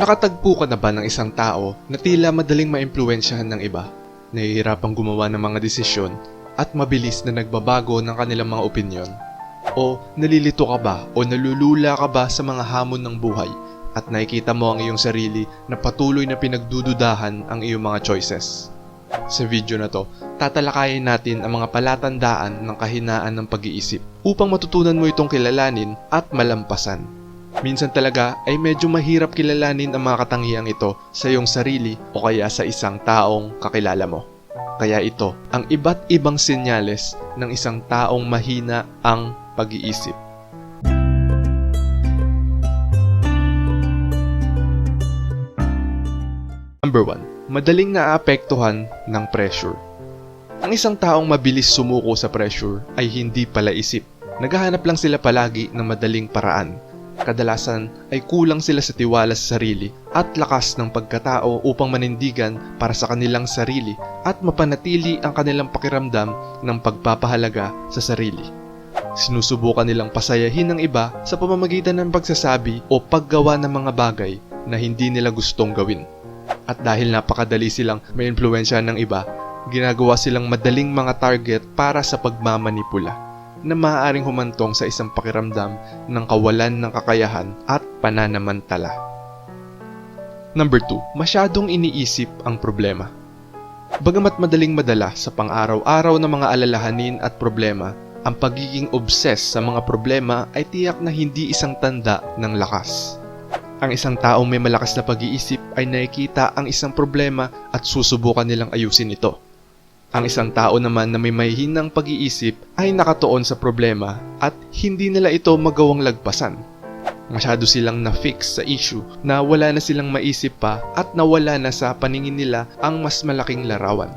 Nakatagpo ka na ba ng isang tao na tila madaling maimpluwensyahan ng iba, nahihirapang gumawa ng mga desisyon, at mabilis na nagbabago ng kanilang mga opinyon? O nalilito ka ba o nalulula ka ba sa mga hamon ng buhay at nakikita mo ang iyong sarili na patuloy na pinagdududahan ang iyong mga choices? Sa video na to, tatalakayin natin ang mga palatandaan ng kahinaan ng pag-iisip upang matutunan mo itong kilalanin at malampasan. Minsan talaga ay medyo mahirap kilalanin ang mga katangiang ito sa iyong sarili o kaya sa isang taong kakilala mo. Kaya ito ang iba't ibang senyales ng isang taong mahina ang pag-iisip. Number 1. Madaling naapektuhan ng pressure. Ang isang taong mabilis sumuko sa pressure ay hindi pala isip. Naghahanap lang sila palagi ng madaling paraan kadalasan ay kulang sila sa tiwala sa sarili at lakas ng pagkatao upang manindigan para sa kanilang sarili at mapanatili ang kanilang pakiramdam ng pagpapahalaga sa sarili. Sinusubukan nilang pasayahin ng iba sa pamamagitan ng pagsasabi o paggawa ng mga bagay na hindi nila gustong gawin. At dahil napakadali silang may impluensya ng iba, ginagawa silang madaling mga target para sa pagmamanipula na maaaring humantong sa isang pakiramdam ng kawalan ng kakayahan at pananamantala. Number 2. Masyadong iniisip ang problema. Bagamat madaling madala sa pang-araw-araw na mga alalahanin at problema, ang pagiging obsessed sa mga problema ay tiyak na hindi isang tanda ng lakas. Ang isang taong may malakas na pag-iisip ay nakikita ang isang problema at susubukan nilang ayusin ito. Ang isang tao naman na may mahihinang pag-iisip ay nakatuon sa problema at hindi nila ito magawang lagpasan. Masyado silang na-fix sa issue na wala na silang maisip pa at nawala na sa paningin nila ang mas malaking larawan.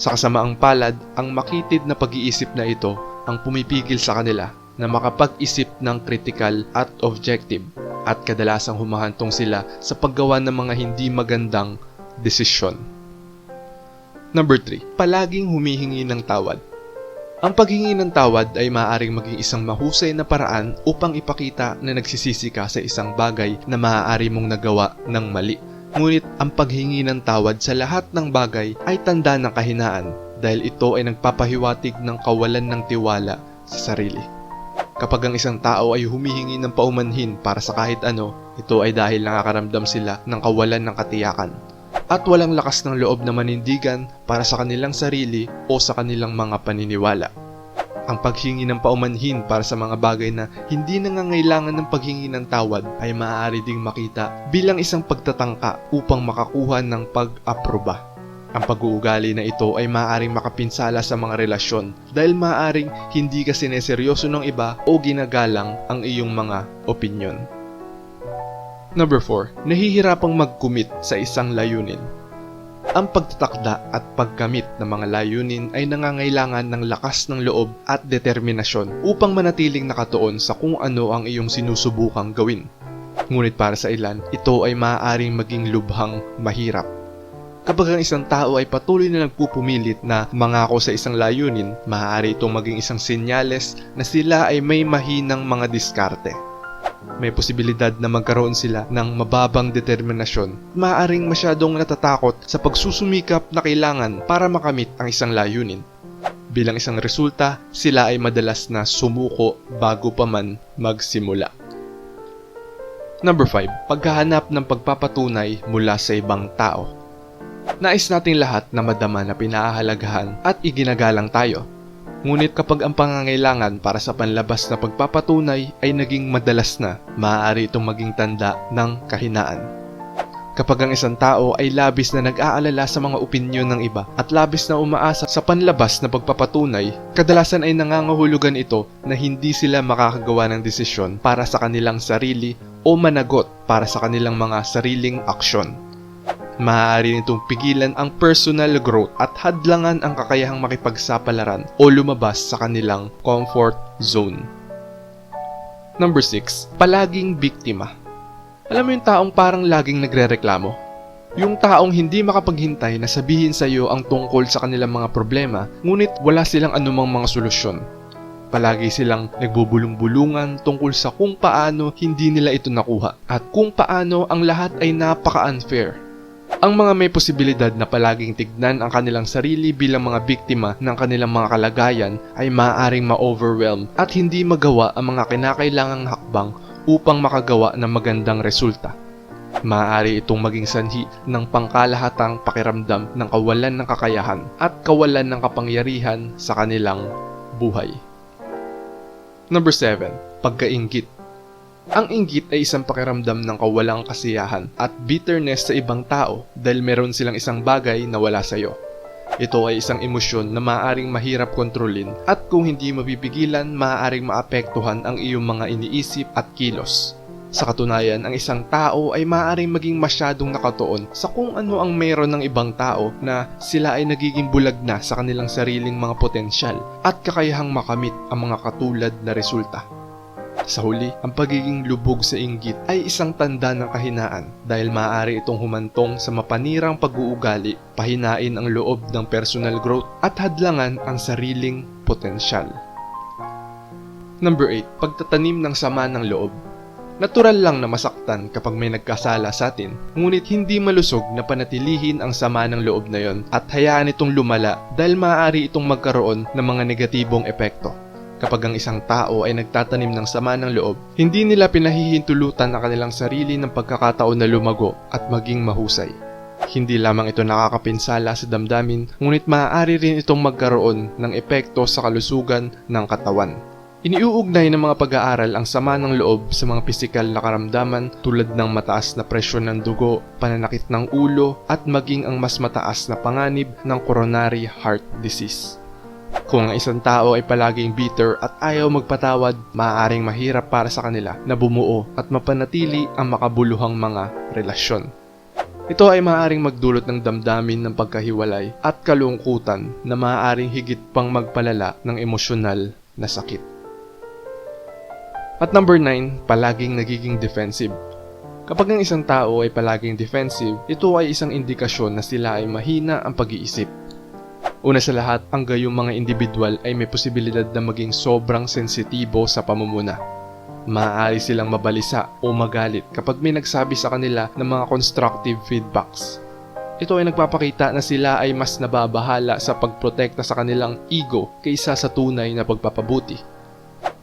Sa kasamaang palad, ang makitid na pag-iisip na ito ang pumipigil sa kanila na makapag-isip ng critical at objective at kadalasang humahantong sila sa paggawa ng mga hindi magandang desisyon. Number 3. Palaging humihingi ng tawad. Ang paghingi ng tawad ay maaaring maging isang mahusay na paraan upang ipakita na nagsisisi ka sa isang bagay na maaari mong nagawa ng mali. Ngunit ang paghingi ng tawad sa lahat ng bagay ay tanda ng kahinaan dahil ito ay nagpapahiwatig ng kawalan ng tiwala sa sarili. Kapag ang isang tao ay humihingi ng paumanhin para sa kahit ano, ito ay dahil nakakaramdam sila ng kawalan ng katiyakan at walang lakas ng loob na manindigan para sa kanilang sarili o sa kanilang mga paniniwala. Ang paghingi ng paumanhin para sa mga bagay na hindi nangangailangan ng paghingi ng tawad ay maaari ding makita bilang isang pagtatangka upang makakuha ng pag-aproba. Ang pag-uugali na ito ay maaaring makapinsala sa mga relasyon dahil maaaring hindi ka sineseryoso ng iba o ginagalang ang iyong mga opinyon. Number 4. Nahihirapang mag-commit sa isang layunin. Ang pagtatakda at pagkamit ng mga layunin ay nangangailangan ng lakas ng loob at determinasyon upang manatiling nakatuon sa kung ano ang iyong sinusubukang gawin. Ngunit para sa ilan, ito ay maaaring maging lubhang mahirap. Kapag ang isang tao ay patuloy na nagpupumilit na mangako sa isang layunin, maaari itong maging isang senyales na sila ay may mahinang mga diskarte may posibilidad na magkaroon sila ng mababang determinasyon. Maaring masyadong natatakot sa pagsusumikap na kailangan para makamit ang isang layunin. Bilang isang resulta, sila ay madalas na sumuko bago pa man magsimula. Number 5. Paghahanap ng pagpapatunay mula sa ibang tao. Nais nating lahat na madama na pinahahalagahan at iginagalang tayo Ngunit kapag ang pangangailangan para sa panlabas na pagpapatunay ay naging madalas na, maaari itong maging tanda ng kahinaan. Kapag ang isang tao ay labis na nag-aalala sa mga opinyon ng iba at labis na umaasa sa panlabas na pagpapatunay, kadalasan ay nangangahulugan ito na hindi sila makakagawa ng desisyon para sa kanilang sarili o managot para sa kanilang mga sariling aksyon. Maaari nitong pigilan ang personal growth at hadlangan ang kakayahang makipagsapalaran o lumabas sa kanilang comfort zone. Number 6. Palaging biktima. Alam mo yung taong parang laging nagrereklamo? Yung taong hindi makapaghintay na sabihin sa iyo ang tungkol sa kanilang mga problema, ngunit wala silang anumang mga solusyon. Palagi silang nagbubulong-bulungan tungkol sa kung paano hindi nila ito nakuha at kung paano ang lahat ay napaka-unfair. Ang mga may posibilidad na palaging tignan ang kanilang sarili bilang mga biktima ng kanilang mga kalagayan ay maaaring ma-overwhelm at hindi magawa ang mga kinakailangang hakbang upang makagawa ng magandang resulta. Maaari itong maging sanhi ng pangkalahatang pakiramdam ng kawalan ng kakayahan at kawalan ng kapangyarihan sa kanilang buhay. Number 7. Pagkaingit Ang inggit ay isang pakiramdam ng kawalang kasiyahan at bitterness sa ibang tao dahil meron silang isang bagay na wala sa iyo. Ito ay isang emosyon na maaaring mahirap kontrolin at kung hindi mapipigilan, maaaring maapektuhan ang iyong mga iniisip at kilos. Sa katunayan, ang isang tao ay maaaring maging masyadong nakatuon sa kung ano ang mayroon ng ibang tao na sila ay nagiging bulag na sa kanilang sariling mga potensyal at kakayahang makamit ang mga katulad na resulta. Sa huli, ang pagiging lubog sa inggit ay isang tanda ng kahinaan dahil maaari itong humantong sa mapanirang pag-uugali, pahinain ang loob ng personal growth at hadlangan ang sariling potensyal. Number 8. Pagtatanim ng sama ng loob Natural lang na masaktan kapag may nagkasala sa atin, ngunit hindi malusog na panatilihin ang sama ng loob na yon at hayaan itong lumala dahil maaari itong magkaroon ng mga negatibong epekto. Kapag ang isang tao ay nagtatanim ng sama ng loob, hindi nila pinahihintulutan ang kanilang sarili ng pagkakataon na lumago at maging mahusay. Hindi lamang ito nakakapinsala sa damdamin, ngunit maaari rin itong magkaroon ng epekto sa kalusugan ng katawan. Iniuugnay ng mga pag-aaral ang sama ng loob sa mga pisikal na karamdaman tulad ng mataas na presyon ng dugo, pananakit ng ulo, at maging ang mas mataas na panganib ng coronary heart disease. Kung ang isang tao ay palaging bitter at ayaw magpatawad, maaaring mahirap para sa kanila na bumuo at mapanatili ang makabuluhang mga relasyon. Ito ay maaaring magdulot ng damdamin ng pagkahiwalay at kalungkutan na maaaring higit pang magpalala ng emosyonal na sakit. At number 9, palaging nagiging defensive. Kapag ang isang tao ay palaging defensive, ito ay isang indikasyon na sila ay mahina ang pag-iisip. Una sa lahat, ang gayong mga individual ay may posibilidad na maging sobrang sensitibo sa pamumuna. Maaari silang mabalisa o magalit kapag may nagsabi sa kanila ng mga constructive feedbacks. Ito ay nagpapakita na sila ay mas nababahala sa pagprotekta sa kanilang ego kaysa sa tunay na pagpapabuti.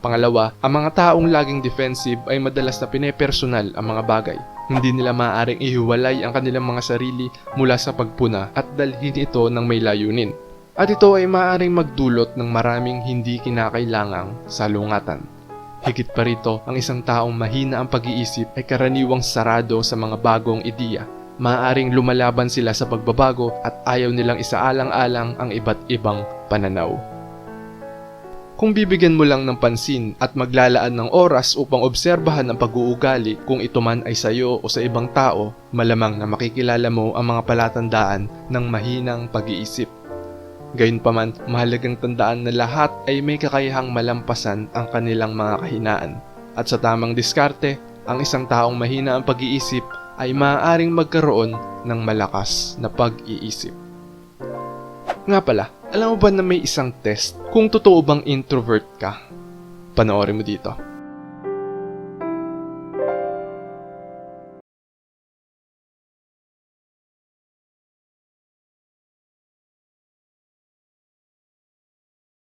Pangalawa, ang mga taong laging defensive ay madalas na pinepersonal ang mga bagay. Hindi nila maaaring ihiwalay ang kanilang mga sarili mula sa pagpuna at dalhin ito ng may layunin. At ito ay maaaring magdulot ng maraming hindi kinakailangang salungatan. Higit pa rito, ang isang taong mahina ang pag-iisip ay karaniwang sarado sa mga bagong ideya. Maaaring lumalaban sila sa pagbabago at ayaw nilang isaalang-alang ang iba't ibang pananaw. Kung bibigyan mo lang ng pansin at maglalaan ng oras upang obserbahan ang pag-uugali kung ito man ay sa iyo o sa ibang tao, malamang na makikilala mo ang mga palatandaan ng mahinang pag-iisip. Gayunpaman, mahalagang tandaan na lahat ay may kakayahang malampasan ang kanilang mga kahinaan. At sa tamang diskarte, ang isang taong mahina ang pag-iisip ay maaaring magkaroon ng malakas na pag-iisip. Nga pala, alam mo ba na may isang test kung totoo bang introvert ka? Panoorin mo dito.